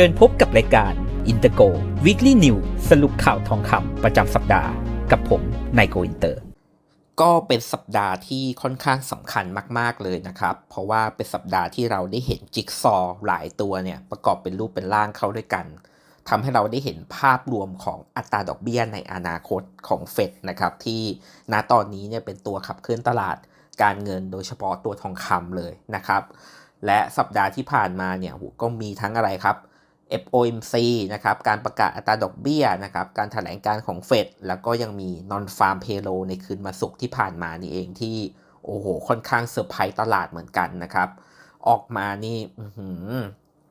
ชิญพบกับรายการ i n t e r g o Weekly News สรุปข่าวทองคำประจำสัปดาห์กับผมนายโกอินเตอร์ ก็เป็นสัปดาห์ที่ค่อนข้างสำคัญมาก ๆ เลยนะครับ เพราะว่าเป็นสัปดาห์ที่เราได้เห็นจิ๊กซอว์หลายตัวเนี่ยประกอบเป็นรูปเป็นร่างเข้าด้วยกันทำให้เราได้เห็นภาพรวมของอัตราดอกเบี้ยในอนาคตของเฟดนะครับที่ณตอนนี้เนี่ยเป็นตัวขับเคลื่อนตลาดการเงินโดยเฉพาะตัวทองคำเลยนะครับ และสัปดาห์ที่ผ่านมาเนี่ยก็มีทั้งอะไรครับ FOMC นะครับ การประกาศอัตราดอกเบี้ยนะครับ การถแถลงการของเฟด แล้วก็ยังมี non farm payroll ในคืนมาสุกที่ผ่านมานี่เองที่ โอ้โห ค่อนข้างเซอร์ไพรส์ตลาดเหมือนกันนะครับ ออกมานี่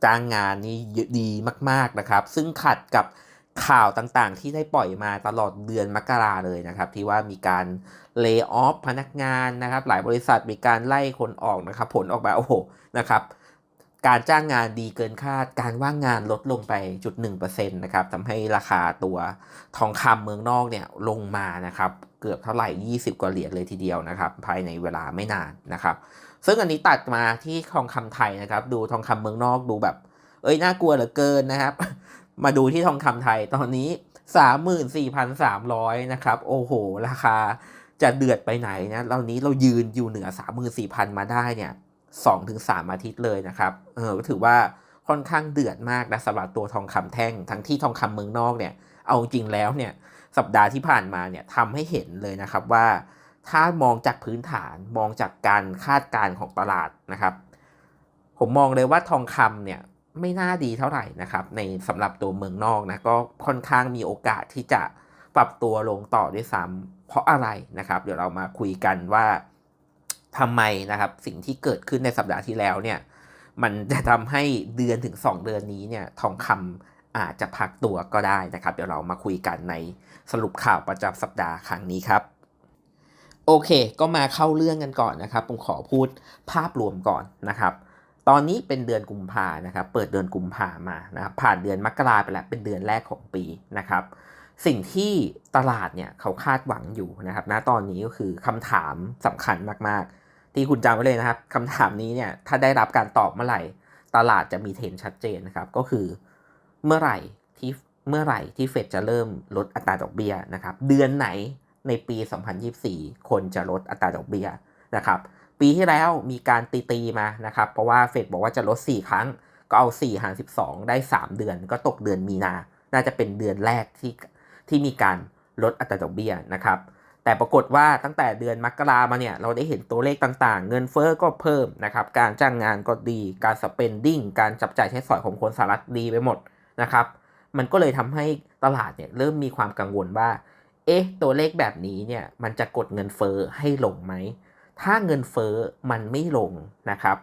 จ้างงานนี่ดีมาก ๆ นะครับ ซึ่งขัดกับข่าวต่างๆ ที่ได้ปล่อยมาตลอดเดือนมกราเลยนะครับ ที่ว่ามีการเลิกออฟพนักงานนะครับ หลายบริษัทมีการไล่คนออกนะครับ ผลออกมาโอ้โหนะครับ การจ้างงานดีเกินคาด การว่างงานลดลงไปจุดหนึ่งเปอร์เซ็นต์นะครับทำให้ราคาตัวทองคำเมืองนอกเนี่ยลงมานะครับ เกือบเท่าไหร่ 20 กว่าเหรียญเลยทีเดียวนะครับ ภายในเวลาไม่นานนะครับ ซึ่งอันนี้ตัดมาที่ทองคำไทยนะครับ ดูทองคำเมืองนอกดูแบบ เอ้ย น่ากลัวเหลือเกินนะครับ มาดูที่ทองคำไทยตอนนี้ 34,300 นะครับ โอ้โห ราคาจะเดือดไปไหนนะตอนนี้เรายืนอยู่เหนือ 34,000 มาได้เนี่ย 2-3ถึงอาทิตย์เลยนะครับ เออถือว่าค่อนข้างเดือดมากนะสำหรับตัวทองคำแท่ง ทั้งที่ทองคำเมืองนอกเนี่ย เอาจริงแล้วเนี่ยสัปดาห์ที่ผ่านมาเนี่ยทำให้เห็นเลยนะครับว่าถ้ามองจากพื้นฐานมองจากการคาดการณ์ของตลาดนะครับ ผมมองเลยว่าทองคำเนี่ยไม่น่าดีเท่าไหร่นะครับ ในสำหรับตัวเมืองนอกนะก็ค่อนข้างมีโอกาสที่จะปรับตัวลงต่อด้วยซ้ำเพราะอะไรนะครับ เดี๋ยวเรามาคุยกันว่า ทำไมนะครับสิ่งที่เกิดขึ้นในสัปดาห์ที่แล้วเนี่ยมันจะทำให้เดือนถึง 2 เดือนนี้เนี่ยทองคำอาจจะพักตัวก็ได้นะครับ เดี๋ยวเรามาคุยกันในสรุปข่าวประจำสัปดาห์ครั้งนี้ครับ โอเค ก็มาเข้าเรื่องกันก่อนนะครับ ผมขอพูดภาพรวมก่อนนะครับ ตอนนี้เป็นเดือนกุมภานะครับ เปิดเดือนกุมภามานะครับผ่านเดือนมกราไปแล้วเป็นเดือนแรกของปีนะครับ สิ่งที่ตลาดเนี่ยเขาคาดหวังอยู่นะครับณตอนนี้ก็คือคำถามสำคัญมากๆ ที่คุณจำไว้เลยนะครับคำถามนี้เนี่ยถ้าได้รับการตอบเมื่อไหร่ตลาดจะมีเทรนชัดเจนนะครับก็คือเมื่อไหร่ที่เมื่อไหร่ที่เฟดจะเริ่มลดอัตราดอกเบี้ยนะครับเดือนไหนในปี 2024 คนจะลดอัตราดอกเบี้ยนะครับปีที่แล้วมีการตีตีมานะครับเพราะว่าเฟดบอกว่าจะลด 4 ครั้ง ก็เอา 4 หาร 12 ได้ 3 เดือนก็ตกเดือนมีนา น่าจะเป็นเดือนแรกที่ ที่มีการลดอัตราดอกเบี้ยนะครับแต่ปรากฏว่าตั้งแต่เดือนมกรามาเนี่ยเราได้เห็นตัวเลขต่างๆ เงินเฟอ้อก็เพิ่มนะครับการจ้างงานก็ดีการสเปนดิ้งการจับจ่ายใช้สอยของคนสหรัฐดีไปหมดนะครับมันก็เลยทำให้ตลาดเนี่ยเริ่มมีความกังวลว่าเอ๊ะตัวเลขแบบนี้เนี่ยมันจะกดเงินเฟอ้อให้ลงไหมถ้าเงินเฟอ้อมันไม่ลงนะครับ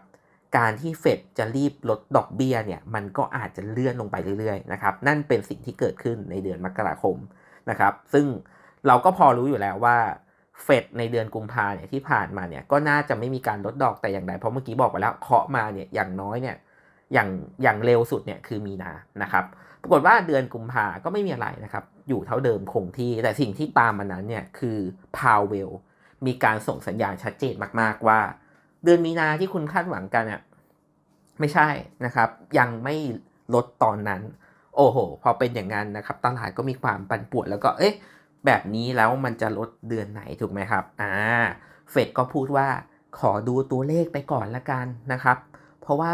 การที่เฟดจะรีบลดดอกเบี้ยเนี่ยมันก็อาจจะเลื่อนลงไปเรื่อยๆนะครับนั่นเป็นสิ่งที่เกิดขึ้นในเดือนมกราคมนะครับซึ่งเราก็พอรู้อยู่แล้วว่าเฟดในเดือนกุมภาเนี่ยที่ผ่านมาเนี่ยก็น่าจะไม่มีการลดดอกแต่อย่างใดเพราะเมื่อกี้บอกไปแล้วเคาะมาเนี่ยอย่างน้อยเนี่ยอย่างอย่างเร็วสุดเนี่ยคือมีนานะครับปรากฏว่าเดือนกุมภาก็ไม่มีอะไรนะครับอยู่เท่าเดิมคงที่ แต่สิ่งที่ตามมานั้นเนี่ยคือพาวเวลมีการส่งสัญญาณชัดเจนมากๆว่า เดือนมีนาที่คุณคาดหวังกันอะไม่ใช่นะครับ ยังไม่ลดตอนนั้น โอ้โห พอเป็นอย่างนั้นนะครับ ตลาดก็มีความปั่นป่วนแล้วก็เอ๊ะแบบนี้แล้วมันจะลดเดือนไหนถูกไหมครับอ่าเฟดก็พูดว่าขอดูตัวเลขไปก่อนละกันนะครับ เพราะว่า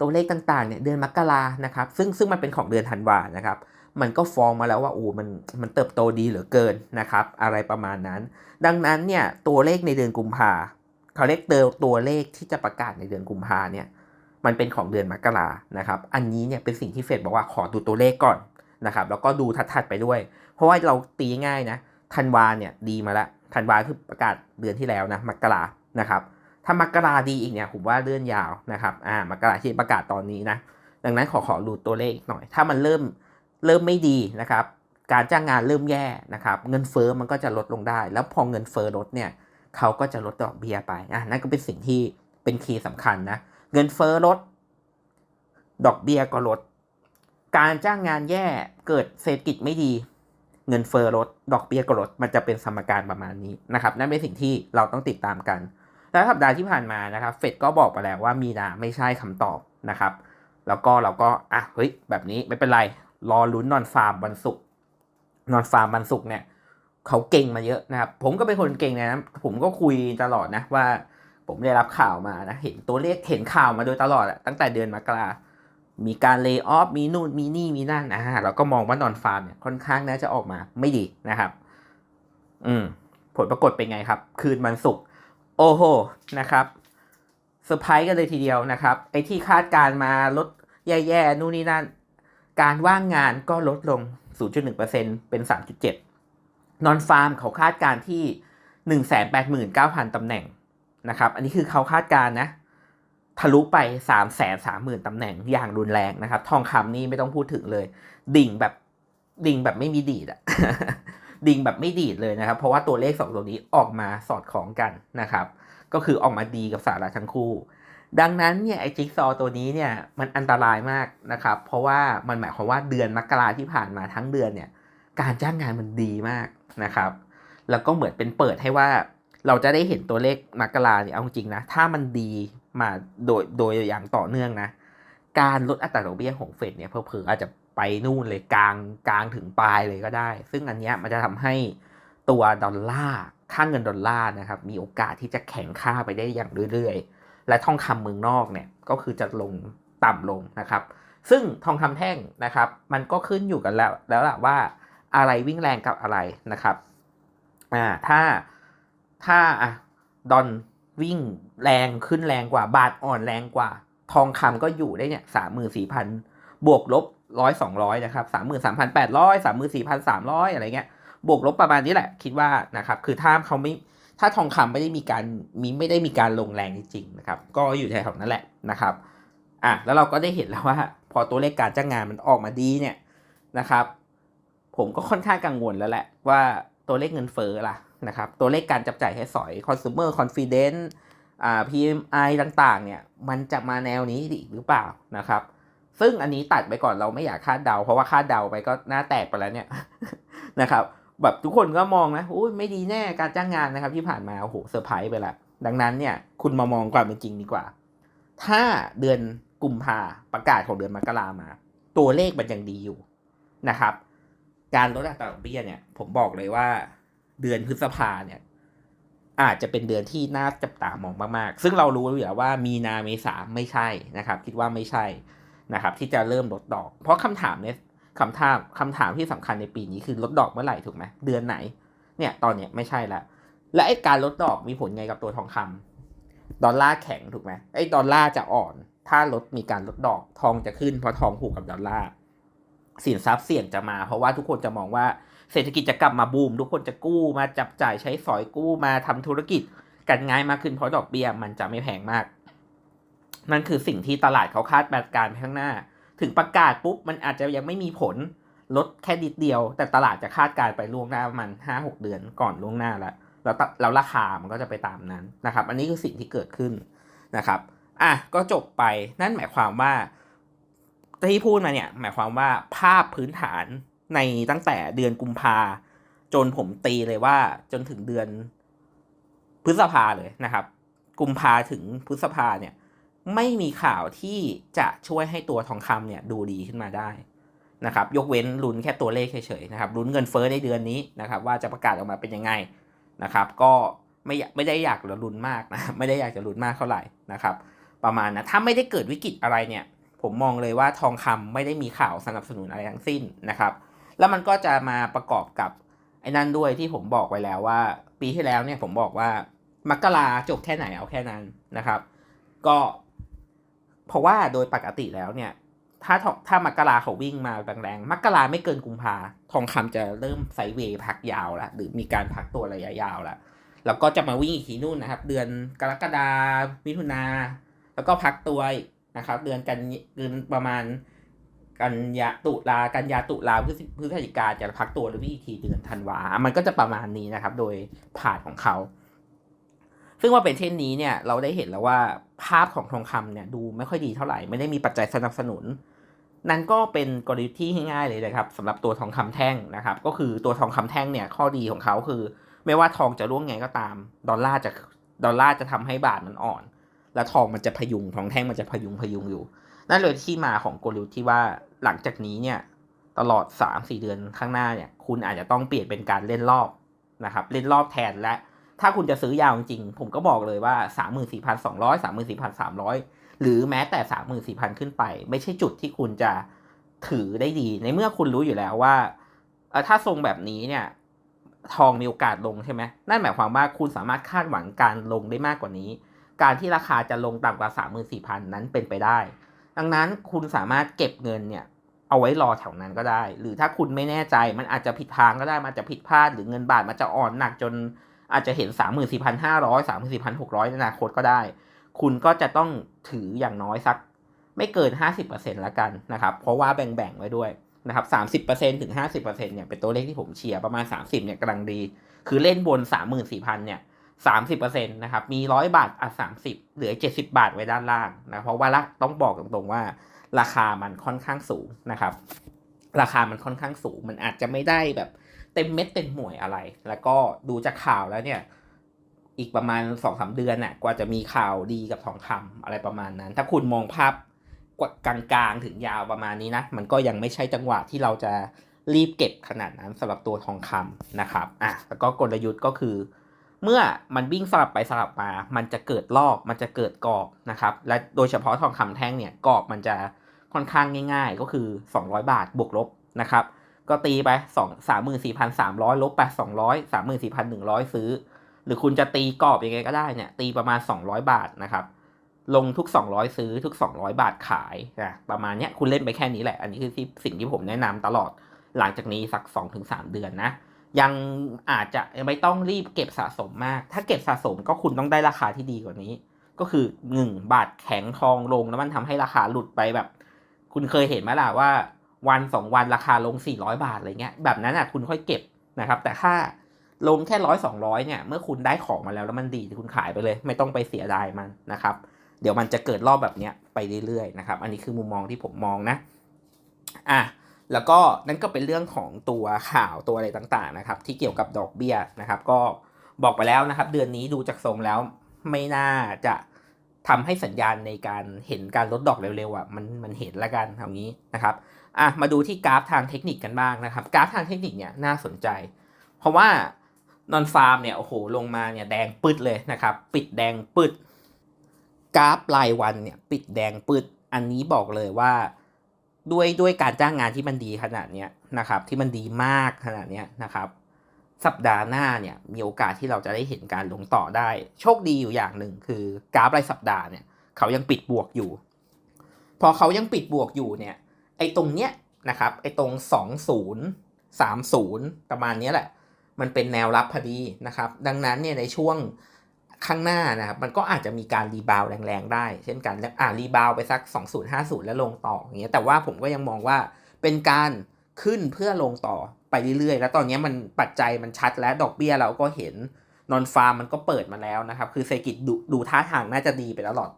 ตัวเลขต่างๆเนี่ยเดือนมกรานะครับ ซึ่งซึ่งมันเป็นของเดือนธันวานะครับ มันก็ฟองมาแล้วว่าโอ้มันมันเติบโตดีเหลือเกินนะครับ อะไรประมาณนั้น ดังนั้นเนี่ยตัวเลขในเดือนกุมภา เขาเรียกเตตัวเลขที่จะประกาศในเดือนกุมภาเนี่ยมันเป็นของเดือนมกรานะครับ อันนี้เนี่ยเป็นสิ่งที่เฟดบอกว่าขอดูตัวเลขก่อนนะครับ แล้วก็ดูทัดๆไปด้วย เพราะว่าเราตีง่ายนะธันวาเนี่ยดีมาแล้วธันวาคือประกาศเดือนที่แล้วนะมกรานะครับ ถ้ามกราดีอีกเนี่ยผมว่าเลื่อนยาวนะครับอ่ามกราที่ประกาศตอนนี้นะดังนั้นขอขอดูตัวเลขอีกหน่อย ถ้ามันเริ่มเริ่มไม่ดีนะครับ การจ้างงานเริ่มแย่นะครับ เงินเฟอ้อมันก็จะลดลงได้ แล้วพอเงินเฟอ้อลดเนี่ย เขาก็จะลดดอกเบี้ยไปอะนั่นก็เป็นสิ่งที่เป็นคีย์สำคัญนะเงินเฟอ้อลด ดอกเบี้ยก็ลด การจ้างงานแย่เกิดเศรษฐกิจไม่ดี เงินเฟอ้อลด ดอกเบี้ยก็ลด มันจะเป็นสมการประมาณนี้นะครับ นั่นเป็นสิ่งที่เราต้องติดตามกัน แล้วสัปดาห์ที่ผ่านมานะครับ เฟดก็บอกไปแล้วว่ามีนาไม่ใช่คำตอบนะครับ แล้วก็เราก็อะเฮ้ยแบบนี้ไม่เป็นไรรอลุ้นนอนฟาร์มวันศุกร์นอนฟาร์มวันศุกร์เนี่ย เขาเก่งมาเยอะนะครับ ผมก็เป็นคนเก่งนะ ผมก็คุยตลอดนะว่า ผมได้รับข่าวมานะ เห็นตัวเลขเห็นข่าวมาโดยตลอดอะตั้งแต่เดือนมกรามีการเลิกออฟมีนู่นมีนี่มีนั่นอ่าเราก็มองว่านอนฟาร์มเนี่ยค่อนข้างน่าจะออกมาไม่ดีนะครับ อืม ผลปรากฏเป็นไงครับ คืนวันศุกร์โอ้โหนะครับเซอร์ไพรส์กันเลยทีเดียวนะครับ ไอ้ที่คาดการมาลดแย่ๆนู่นนี่นั่น การว่างงานก็ลดลง 0.1%เป็น 3.7 นอนฟาร์มเขาคาดการที่ 189,000 ตำแหน่งนะครับ อันนี้คือเขาคาดการนะ ทะลุไป 330,000ตำแหน่งอย่างรุนแรงนะครับ ทองคำนี่ไม่ต้องพูดถึงเลย ดิ่งแบบดิ่งแบบไม่มีดีดอะดิ่งแบบไม่ดีดเลยนะครับ เพราะว่าตัวเลขสองตัวนี้ออกมาสอดคล้องกันนะครับ ก็คือออกมาดีกับสาระทั้งคู่ ดังนั้นเนี่ยไอจิ๊กซอตัวนี้เนี่ยมันอันตรายมากนะครับ เพราะว่ามันหมายความว่าเดือนมกราที่ผ่านมาทั้งเดือนเนี่ยการจ้างงานมันดีมาก นะครับ แล้วก็เหมือนเป็นเปิดให้ว่าเราจะได้เห็นตัวเลขมกราเนี่ยเอาจริงนะ ถ้ามันดีมาโดยโดยอย่างต่อเนื่องนะ การลดอัตราดอกเบี้ยของเฟดเนี่ยเพิ่ออาจจะไปนู่นเลยกลางกลางถึงปลายเลยก็ได้ ซึ่งอันเนี้ยมันจะทำให้ตัวดอลลาร์ค่าเงินดอลลาร์นะครับ มีโอกาสที่จะแข็งค่าไปได้อย่างเรื่อยๆ และทองคำเมืองนอกเนี่ยก็คือจะลงต่ำลงนะครับ ซึ่งทองคำแท่งนะครับ มันก็ขึ้นอยู่กันแล้วแล้วล่ะว่า อะไรวิ่งแรงกับอะไรนะครับอ่าถ้าถ้าอะดอนวิ่งแรงขึ้นแรงกว่า บาทอ่อนแรงกว่า ทองคำก็อยู่ได้เนี่ยสามหมื่นสี่พันบวกลบร้อยสองร้อยนะครับสามหมื่นสามพันแปดร้อยสามหมื่นสี่พันสามร้อยอะไรเงี้ย บวกลบประมาณนี้แหละ คิดว่านะครับคือถ้าเขาไม่ถ้าทองคำไม่ได้มีการมีไม่ได้มีการลงแรงจริงๆนะครับก็อยู่แถวๆนั้นแหละนะครับอะแล้วเราก็ได้เห็นแล้วว่า พอตัวเลขการจ้างงานมันออกมาดีเนี่ยนะครับ ผมก็ค่อนข้างกังวลแล้วแหละว่าตัวเลขเงินเฟ้อล่ะนะครับตัวเลขการจับจ่ายใช้สอย consumer confidence อ่า PMI ต่างๆ เนี่ยมันจะมาแนวนี้อีกหรือเปล่านะครับ ซึ่งอันนี้ตัดไปก่อนเราไม่อยากคาดเดา เพราะว่าคาดเดาไปก็หน้าแตกไปแล้วเนี่ยนะครับแบบทุกคนก็มองนะอุ้ยไม่ดีแน่การจ้างงานนะครับ ที่ผ่านมาโอ้โหเซอร์ไพรส์ไปละดังนั้นเนี่ยคุณมามองความเป็นจริงดีกว่า ถ้าเดือนกุมภาประกาศของเดือนมกรามา ตัวเลขมันยังดีอยู่นะครับ การลดอัตราดอกเบี้ยเนี่ย ผมบอกเลยว่า เดือนพฤษภาเนี่ย อาจจะเป็นเดือนที่น่าจับตามองมากๆ ซึ่งเรารู้อยู่แล้วว่ามีนาเมษาไม่ใช่นะครับ คิดว่าไม่ใช่นะครับ ที่จะเริ่มลดดอก เพราะคำถามเนี่ยคำถามคำถามที่สำคัญในปีนี้คือลดดอกเมื่อไหร่ถูกไหมเดือนไหน เนี่ย ตอนเนี้ยไม่ใช่ล้วและไอ้การลดดอกมีผลไงกับตัวทองคำดอลลาร์แข็งถูกไหมไอ้ดอลลาร์จะอ่อน ถ้าลดมีการลดดอกทองจะขึ้นเพราะทองผูกกับดอลลาร์ สินทรัพย์เสี่ยงจะมา เพราะว่าทุกคนจะมองว่าเศรษฐกิจจะกลับมาบูม ทุกคนจะกู้มาจับจ่ายใช้สอยกู้มาทำธุรกิจกันง่ายมากขึ้นเพราะดอกเบี้ยมันจะไม่แพงมาก นั่นคือสิ่งที่ตลาดเขาคาดการณ์ไปข้างหน้า ถึงประกาศปุ๊บมันอาจจะยังไม่มีผลลดแค่ดิดเดียว แต่ตลาดจะคาดการไปล่วงหน้ามันห้าหกเดือนก่อนล่วงหน้าแล้วแล้วแล้วราคามันก็จะไปตามนั้นนะครับ อันนี้คือสิ่งที่เกิดขึ้นนะครับ อะก็จบไปนั่นหมายความว่า ที่พูดมาเนี่ยหมายความว่าภาพพื้นฐานในตั้งแต่เดือนกุมภาจนผมตีเลยว่าจนถึงเดือนพฤษภาเลยนะครับ กุมภาถึงพฤษภาเนี่ยไม่มีข่าวที่จะช่วยให้ตัวทองคำเนี่ยดูดีขึ้นมาได้นะครับ ยกเว้นลุ้นแค่ตัวเลขเฉยๆนะครับลุ้นเงินเฟ้อในเดือนนี้นะครับ ว่าจะประกาศออกมาเป็นยังไงนะครับ ก็ไม่ไม่ได้อยากจะลุ้นมากนะไม่ได้อยากจะลุ้นมากเท่าไหร่นะครับ ประมาณนะถ้าไม่ได้เกิดวิกฤตอะไรเนี่ย ผมมองเลยว่าทองคำไม่ได้มีข่าวสนับสนุนอะไรทั้งสิ้นนะครับ แล้วมันก็จะมาประกอบกับไอ้นั่นด้วยที่ผมบอกไว้แล้วว่า ปีที่แล้วเนี่ยผมบอกว่ามกราจบแค่ไหนเอาแค่นั้นนะครับ ก็ เพราะว่าโดยปกติแล้วเนี่ย ถ้าถ้ามกราเขาวิ่งมาแรงๆมกราไม่เกินกุมภาทองคำจะเริ่มไซเวย์พักยาวแล้วหรือมีการพักตัวระยะยาวแล้วแล้วก็จะมาวิ่งอีกทีนู่นนะครับ เดือนกรกฎามิถุนาแล้วก็พักตัว นะครับ เดือนกันเดือนประมาณกันยาตุลากันยาตุลาพฤพฤศจิกาจะพักตัวหรือวิธีเดือนธันวา มันก็จะประมาณนี้นะครับ โดยผ่านของเขา ซึ่งว่าเป็นเช่นนี้เนี่ย เราได้เห็นแล้วว่าภาพของทองคำเนี่ยดูไม่ค่อยดีเท่าไหร่ ไม่ได้มีปัจจัยสนับสนุน นั่นก็เป็นกลยุทธ์ที่ง่ายๆเลยนะครับสำหรับตัวทองคำแท่งนะครับ ก็คือตัวทองคำแท่งเนี่ยข้อดีของเขาคือ ไม่ว่าทองจะร่วงไงก็ตาม ดอลลาร์จะดอลลาร์จะทำให้บาทมันอ่อน แล้วทองมันจะพยุงทองแท่งมันจะพยุงพยุงอยู่ นั่นเลยที่มาของกลยุทธ์ที่ว่าหลังจากนี้เนี่ยตลอด3-4เดือนข้างหน้าเนี่ยคุณอาจจะต้องเปลี่ยนเป็นการเล่นรอบนะครับเล่นรอบแทนและ ถ้าคุณจะซื้อยาวจริงๆผมก็บอกเลยว่า 34,200 34,300 หรือแม้แต่ 34,000 ขึ้นไป ไม่ใช่จุดที่คุณจะถือได้ดี ในเมื่อคุณรู้อยู่แล้วว่าถ้าทรงแบบนี้เนี่ยทองมีโอกาสลงใช่ไหมนั่นหมายความว่าคุณสามารถคาดหวังการลงได้มากกว่านี้ การที่ราคาจะลงต่ำกว่า 34,000 นั้นเป็นไปได้ ดังนั้นคุณสามารถเก็บเงินเนี่ยเอาไว้รอแถวนั้นก็ได้ หรือถ้าคุณไม่แน่ใจมันอาจจะผิดทางก็ได้ มันจะผิดพลาดหรือเงินบาทมันจะอ่อนหนักจนอาจจะเห็น 34,500 34,600 ในอนาคตก็ได้ คุณก็จะต้องถืออย่างน้อยสักไม่เกิน 50%ละกันนะครับ เพราะว่าแบ่งๆไว้ด้วยนะครับ 30%ถึง 50%เนี่ยเป็นตัวเลขที่ผมเชียร์ประมาณ 30เนี่ยกำลังดี คือเล่นบน 34,000เนี่ย 30%นะครับ มี 100 บาทอะ30 เหลือ 70 บาทไว้ด้านล่างนะ เพราะว่าละต้องบอกตรงๆว่า ราคามันค่อนข้างสูงนะครับ ราคามันค่อนข้างสูง มันอาจจะไม่ได้แบบเต็มเม็ดเต็มหน่วยอะไร แล้วก็ดูจากข่าวแล้วเนี่ย อีกประมาณสองสาเดือนน่ะ กว่าจะมีข่าวดีกับทองคำอะไรประมาณนั้น ถ้าคุณมองภาพกลางๆถึงยาวประมาณนี้นะ มันก็ยังไม่ใช่จังหวะที่เราจะรีบเก็บขนาดนั้นสำหรับตัวทองคำนะครับ อะ แล้วก็กลยุทธ์ก็คือ เมื่อมันวิ่งสลับไปสลับมา มันจะเกิดรอบมันจะเกิดกรอบนะครับ และโดยเฉพาะทองคำแท่งเนี่ยกรอบมันจะค่อนข้างง่าย ๆ ก็คือ 200 บาทบวกลบนะครับ ก็ตีไป2 34,300 ลบไป200 34,100 ซื้อ หรือคุณจะตีกรอบยังไงก็ได้เนี่ย ตีประมาณ 200 บาทนะครับ ลงทุก 200 ซื้อทุก 200 บาทขายนะประมาณเนี้ยคุณเล่นไปแค่นี้แหละ อันนี้คือสิ่งที่ผมแนะนำตลอด หลังจากนี้สัก 2-3 เดือนนะ ยังอาจจะไม่ต้องรีบเก็บสะสมมาก ถ้าเก็บสะสมก็คุณต้องได้ราคาที่ดีกว่านี้ ก็คือหนึ่งบาทแข็งทองลงแล้วมันทำให้ราคาหลุดไปแบบ คุณเคยเห็นไหมล่ะว่า วันสองวันราคาลง 400 บาทอะไรเงี้ยแบบนั้นอะคุณค่อยเก็บนะครับ แต่ถ้าลงแค่ร้อยสองร้อยเนี่ยเมื่อคุณได้ของมาแล้วแล้วมันดีคุณขายไปเลย ไม่ต้องไปเสียดายมันนะครับ เดี๋ยวมันจะเกิดรอบแบบเนี้ยไปเรื่อยๆนะครับ อันนี้คือมุมมองที่ผมมองนะ อะ แล้วก็นั่นก็เป็นเรื่องของตัวข่าวตัวอะไรต่างๆนะครับ ที่เกี่ยวกับดอกเบี้ยนะครับ ก็บอกไปแล้วนะครับ เดือนนี้ดูจากทรงแล้วไม่น่าจะทำให้สัญญาณในการเห็นการลดดอกเร็วๆอะมันมันเห็นแล้วกันทำนี้นะครับอะมาดูที่กราฟทางเทคนิคกันบ้างนะครับ กราฟทางเทคนิคเนี่ยน่าสนใจ เพราะว่านอนฟาร์มเนี่ยโอ้โหลงมาเนี่ยแดงปืดเลยนะครับ ปิดแดงปืดกราฟรายวันเนี่ยปิดแดงปืดอันนี้บอกเลยว่า ด้วยด้วยการจ้างงานที่มันดีขนาดเนี้ยนะครับ ที่มันดีมากขนาดเนี้ยนะครับ สัปดาห์หน้าเนี่ยมีโอกาสที่เราจะได้เห็นการลงต่อได้ โชคดีอยู่อย่างหนึ่งคือกราฟรายสัปดาห์เนี่ยเขายังปิดบวกอยู่ พอเขายังปิดบวกอยู่เนี่ยไอ้ตรงเนี้ยนะครับไอ้ตรง 20 30 ประมาณนี้แหละ มันเป็นแนวรับพอดีนะครับ ดังนั้นเนี่ยในช่วง ข้างหน้านะครับมันก็อาจจะมีการรีบาวแรงๆได้ เช่นกันอ่ารีบาวไปสัก 2050 แล้วลงต่ออย่างเงี้ยแต่ว่าผมก็ยังมองว่าเป็นการขึ้นเพื่อลงต่อไปเรื่อยๆ แล้วตอนนี้มันปัจจัยมันชัดแล้วดอกเบี้ยเราก็เห็นนอนฟาร์มมันก็เปิดมาแล้วนะครับ คือเศรษฐกิจดดูท่าทางน่าจะดีไปแล้วหลอด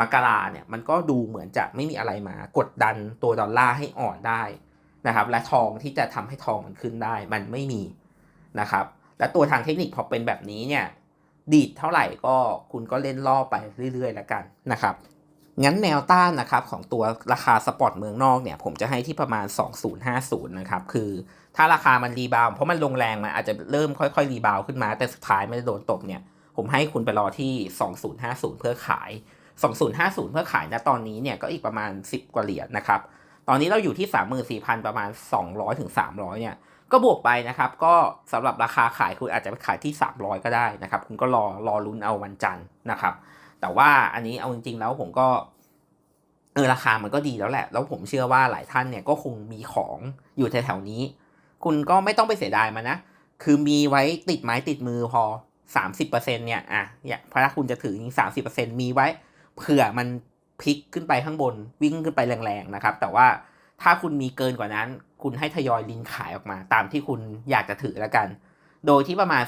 มกราเนี่ยมันก็ดูเหมือนจะไม่มีอะไรมากดดันตัวดอลลาร์ให้อ่อนได้นะครับ และทองที่จะทำให้ทองมันขึ้นได้ มันไม่มีนะครับ และตัวทางเทคนิคพอเป็นแบบนี้เนี่ย ดีดเท่าไหร่ก็คุณก็เล่นล่อไปเรื่อยๆแล้วกันนะครับงั้นแนวต้านนะครับของตัวราคาสปอร์ตเมืองนอกเนี่ยผมจะให้ที่ประมาณ 2050 นะครับคือถ้าราคามันรีบาวเพราะมันลงแรงมันอาจจะเริ่มค่อยๆรีบาวขึ้นมา แต่สุดท้ายไม่ได้โดนตกเนี่ยผมให้คุณไปรอที่ 2050 เพื่อขาย 2050 เพื่อขายนะตอนนี้เนี่ยก็อีกประมาณ 10 กว่าเหรียญนะครับตอนนี้เราอยู่ที่ 34,000 ประมาณ 200ถึง300 เนี่ย ก็บวกไปนะครับ ก็สำหรับราคาขายคุณอาจจะไปขายที่ 300 ก็ได้นะครับ คุณก็รอรอลุ้นเอาวันจันทร์นะครับ แต่ว่าอันนี้เอาจริงๆแล้วผมก็เออราคามันก็ดีแล้วแหละ แล้วผมเชื่อว่าหลายท่านเนี่ยก็คงมีของอยู่แถวๆนี้ คุณก็ไม่ต้องไปเสียดายมันนะ คือมีไว้ติดไม้ติดมือพอ 30%เนี่ยอะเนี่ยพถ้าคุณจะถือจริง30%มีไว้เผื่อมันพลิกขึ้นไปข้างบนวิ่งขึ้นไปแรงๆนะครับ แต่ว่า ถ้าคุณมีเกินกว่านั้น คุณให้ทยอยลินขายออกมา ตามที่คุณอยากจะถือแล้วกัน โดยที่ประมาณ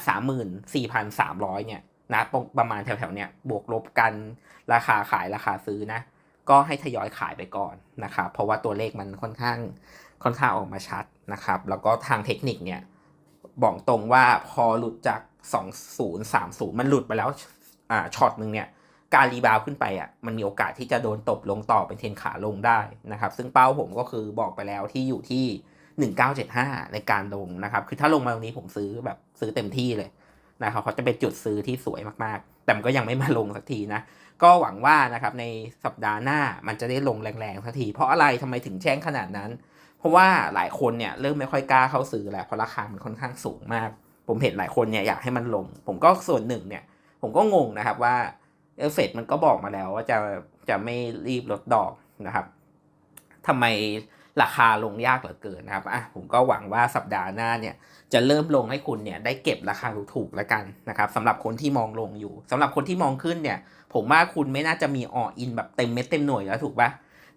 34,300 เนี่ยนะประมาณแถวๆเนี้ยบวกลบกันราคาขายราคาซื้อนะ ก็ให้ทยอยขายไปก่อนนะครับเพราะว่าตัวเลขมันค่อนข้างค่อนข้างออกมาชัดนะครับ แล้วก็ทางเทคนิคเนี่ยบอกตรงว่าพอหลุดจาก 2030 มันหลุดไปแล้วอ่าช็อตหนึ่งเนี่ย การรีบาวขึ้นไปอะมันมีโอกาสที่จะโดนตบลงต่อเป็นเทนขาลงได้นะครับ ซึ่งเป้าผมก็คือบอกไปแล้วที่อยู่ที่ 1975 ในการลงนะครับ คือถ้าลงมาตรงนี้ผมซื้อแบบซื้อเต็มที่เลยนะครับเขาจะเป็นจุดซื้อที่สวยมากๆ แต่มันก็ยังไม่มาลงสักทีนะ ก็หวังว่านะครับในสัปดาห์หน้ามันจะได้ลงแรงๆสักที เพราะอะไรทำไมถึงแช่งขนาดนั้น เพราะว่าหลายคนเนี่ยเริ่มไม่ค่อยกล้าเข้าซื้อแล้วเพราะราคามันค่อนข้างสูงมาก ผมเห็นหลายคนเนี่ยอยากให้มันลง ผมก็ส่วนหนึ่งเนี่ย ผมก็งงนะครับว่า เอฟเฟกมันก็บอกมาแล้วว่าจะจะไม่รีบลดดอกนะครับทำไมราคาลงยากเหลือเกินนะครับอะผมก็หวังว่าสัปดาห์หน้าเนี่ยจะเริ่มลงให้คุณเนี่ยได้เก็บราคาถูกๆแล้วกันนะครับสำหรับคนที่มองลงอยู่สำหรับคนที่มองขึ้นเนี่ย ผมว่าคุณไม่น่าจะมีออินแบบเต็มเม็ดเต็มหน่วยแล้วถูกปะ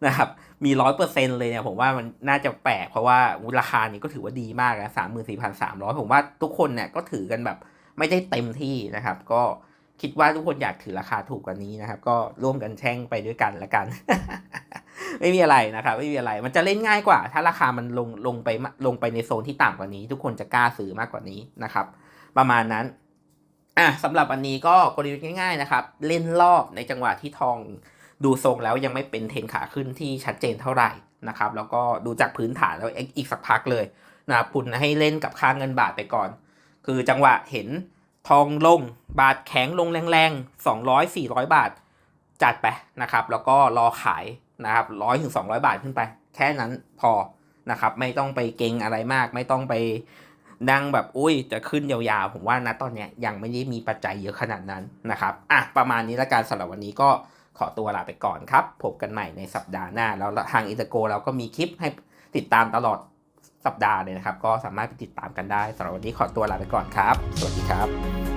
นะครับมีร้อยเปอร์เซ็นเลยเนี่ยผมว่ามันน่าจะแปลกเพราะว่าราคานี้ก็ถือว่าดีมากนะสามหมื่นสี่พันสามร้อยผมว่าทุกคนเนี่ยก็ถือกันแบบไม่ได้เต็มที่นะครับ ก็ คิดว่าทุกคนอยากถือราคาถูกกว่านี้นะครับ ก็ร่วมกันแช่งไปด้วยกันละกัน ไม่มีอะไรนะครับ ไม่มีอะไร มันจะเล่นง่ายกว่า ถ้าราคามันลงลงไปลงไปในโซนที่ต่ำกว่านี้ ทุกคนจะกล้าซื้อมากกว่านี้นะครับ ประมาณนั้นอะสำหรับอันนี้ก็กลยุทธ์ง่ายๆนะครับ เล่นรอบในจังหวะที่ทองดูทรงแล้วยังไม่เป็นเทนขาขึ้นที่ชัดเจนเท่าไหร่นะครับ แล้วก็ดูจากพื้นฐานแล้วอีกสักพักเลยนะคุณให้เล่นกับค่าเงินบาทไปก่อน คือจังหวะเห็น ทองลง บาทแข็งลงแรงๆ 200 400 บาท จัดไปนะครับ แล้วก็รอขายนะครับร้อยถึงสองบาทขึ้นไป แค่นั้นพอนะครับ ไม่ต้องไปเก่งอะไรมาก ไม่ต้องไปนั่งแบบอุ้ยจะขึ้นยาวๆ ผมว่านะตอนเนี้ยยังไม่ได้มีปัจจัยเยอะขนาดนั้นนะครับอะประมาณนี้ละกันสำหรับวันนี้ก็ขอตัวลาไปก่อนครับ พบกันใหม่ในสัปดาห์หน้า แล้วทางอินเตอร์โกเราก็มีคลิปให้ติดตามตลอด สัปดาห์เลยนะครับ ก็สามารถไปติดตามกันได้สำหรับวันนี้ขอตัวลาไปก่อนครับ สวัสดีครับ